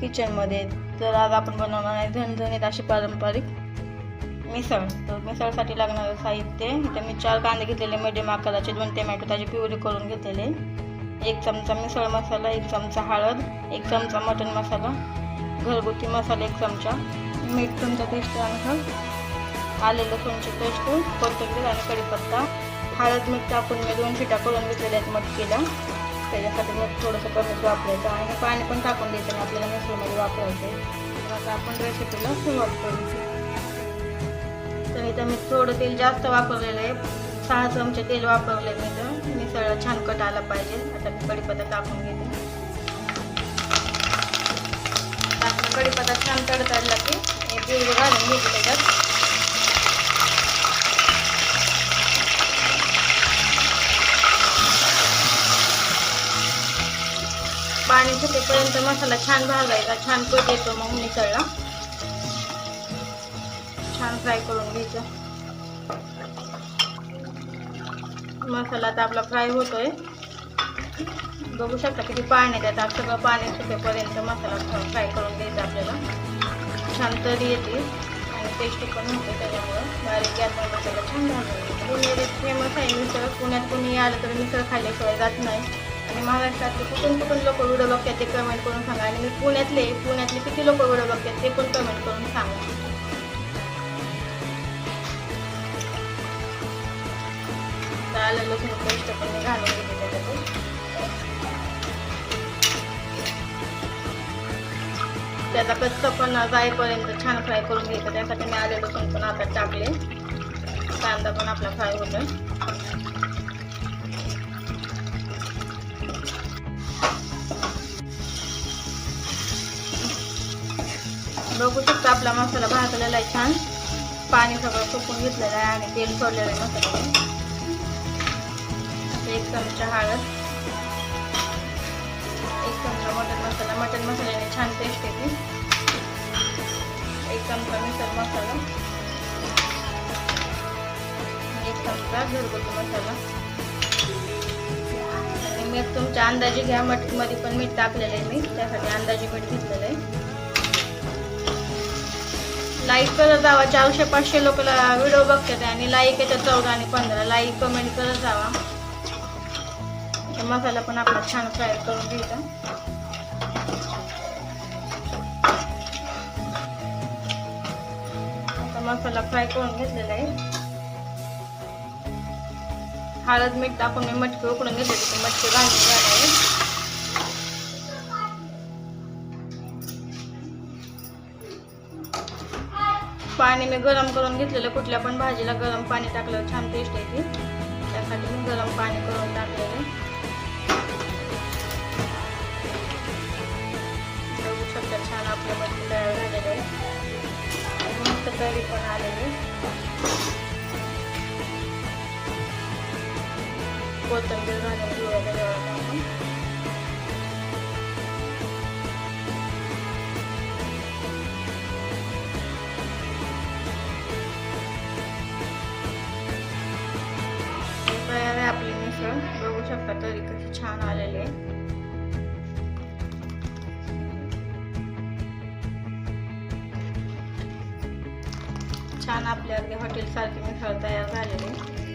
किचनमध्ये तर आज आपण बनवणार आहे झणझणीत अशी पारंपरिक मिसळ. तर मिसळसाठी लागणारं साहित्य इथं मी चार कांदे घेतलेले मीडियम आकाराचे दोन टमॅटो त्याची प्युरी करून घेतलेले. एक चमचा मिसळ मसाला एक चमचा हळद एक चमचा मटण मसाला घरगुती मसाला एक चमचा मीठ तुमच्या टेस्टनुसार आले लसूणची पेस्ट कोथिंबीर आणि कढीपत्ता. हळद मीठ टाकून मी दोन शिटा करून घेतलेल्या आहेत मटकीला. त्याच्यासाठी मग थोडंसं कमीच वापरायचं आणि पाणी पण टाकून द्यायचं आणि आपल्याला मिसळमध्ये वापरायचं तर आता आपण रेसिपीला सुरुवात करू तर इथं मी थोडं तेल जास्त वापरलेलं आहे. सहा चमचे तेल वापरले मी तर मिसळ छान कट आला पाहिजे. आता मी कढीपत्ता टाकून घेते. टाकलं कढीपत्ता छान तडतडला की हे पिवळी घालून घेते त्याच्यात. पाणी सुटेपर्यंत मसाला छान भाजायचा छान पीठ येतो मग मिसळला. छान फ्राय करून घ्यायचा. मसाला आता आपला फ्राय होतोय. बघू शकता किती पाणी त्यात सगळं पाणी सुटेपर्यंत मसाला फ्राय करून घ्यायचा आपल्याला. छान तरी येते. आणि टेस्टी पण होते त्याच्यामुळं. बारीक गॅसवर मसाला छान भाजायचा. पुणे फेमस आहे मिसळ पुण्यात कुणी आलं तर मिसळ खाल्ल्याशिवाय जात नाही. आणि महाराष्ट्रातले कुठून कुठून लोक व्हिडिओ बघतात ते कमेंट करून सांगा. आणि मी पुण्यातले पुण्यातले किती लोक व्हिडिओ बघतात ते पण कमेंट करून सांगा. आलं लसूण पेस्ट पण मी घालून घेते त्याच्यातून. त्याचा कच्च पण जाईपर्यंत छान फ्राय करून घ्यायचं. त्यासाठी मी आले लसूण पण आता टाकले. कांदा पण आपला फ्राय होतोय. बघू शकता आपला मसाला भाजलेला आहे छान. पाणी सगळं सुकून घेतलेलं आहे आणि तेल सोडलेलं आहे मसाल्याने एक चमचा हळद. एक चमचा मटन मसाला. मटन मसाल्याने छान टेस्ट येते. एक चमचा मिसळ मसाला. एक चमचा घरगुती मसाला. आणि मीठ तुमच्या अंदाजे घ्या. मटकीमध्ये पण मीठ टाकलेलं आहे मी. त्यासाठी अंदाजे मीठ घेतलेलं आहे. लाईक करत जावा चारशे पाचशे लोक व्हिडिओ बघतात आणि लाईक येतात चौदा आणि पंधरा. लाईक कमेंट करत जावा मसाला पण आपला छान फ्राय करून घ्यायचा. मसाला फ्राय करून घेतलेला आहे. हळद मीठ टाकून मी मटकी उकडून घेतले मटके मटकी घालून घालावे पाणी मी गरम करून घेतलेलं कुठल्या पण भाजीला गरम पाणी टाकलं छान टेस्ट येते. त्यासाठी मी गरम पाणी करून टाकलेलं बघू शकता छान आपल्या मटकी तयार झालेलं आहे. मस्त तरी पण आलेली कोथिंबीर घालून घेऊया त्याच्यावर आपण. आपली बघू शकता तरी कशी छान आलेले आहे छान आपल्या अगदी हॉटेल सारखी मिसळ तयार झालेली. आहे